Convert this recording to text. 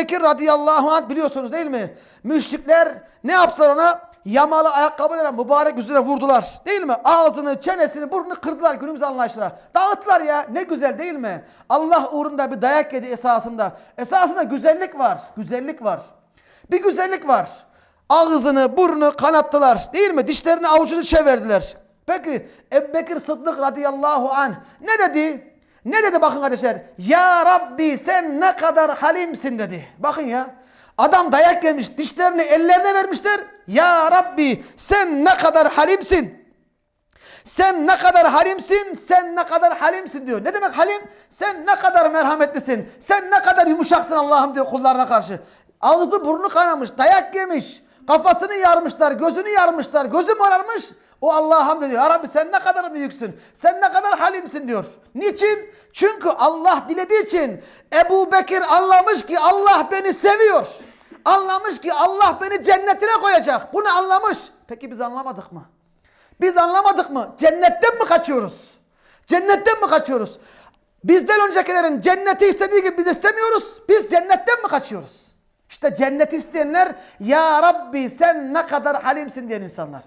Ebu radıyallahu anh biliyorsunuz değil mi? Müşrikler ne yaptılar ona? Yamalı ayakkabılarla mübarek yüzüne vurdular. Değil mi? Ağzını, çenesini, burnunu kırdılar günümüz anlayışla. Dağıttılar ya. Ne güzel değil mi? Allah uğrunda bir dayak yedi esasında. Esasında güzellik var. Güzellik var. Bir güzellik var. Ağzını, burnunu kanattılar. Değil mi? Dişlerini avucunu çevirdiler. Peki Ebu Bekir Sıddık radıyallahu anh ne dedi? Ne dedi bakın kardeşler? Ya Rabbi sen ne kadar halimsin dedi. Bakın ya. Adam dayak yemiş. Dişlerini ellerine vermişler. Ya Rabbi sen ne kadar halimsin. Sen ne kadar halimsin, sen ne kadar halimsin diyor. Ne demek halim? Sen ne kadar merhametlisin, sen ne kadar yumuşaksın Allah'ım diyor kullarına karşı. Ağzı burnu kanamış, dayak yemiş, kafasını yarmışlar, gözünü yarmışlar, gözü morarmış. O Allah'a hamd ediyor. Ya Rabbi sen ne kadar büyüksün, sen ne kadar halimsin diyor. Niçin? Çünkü Allah dilediği için Ebu Bekir anlamış ki Allah beni seviyor. Anlamış ki Allah beni cennetine koyacak. Bunu anlamış. Peki biz anlamadık mı? Biz anlamadık mı? Cennetten mi kaçıyoruz? Cennetten mi kaçıyoruz? Bizden öncekilerin cenneti istediği gibi biz istemiyoruz. Biz cennetten mi kaçıyoruz? İşte cenneti isteyenler Ya Rabbi sen ne kadar halimsin diyen insanlar.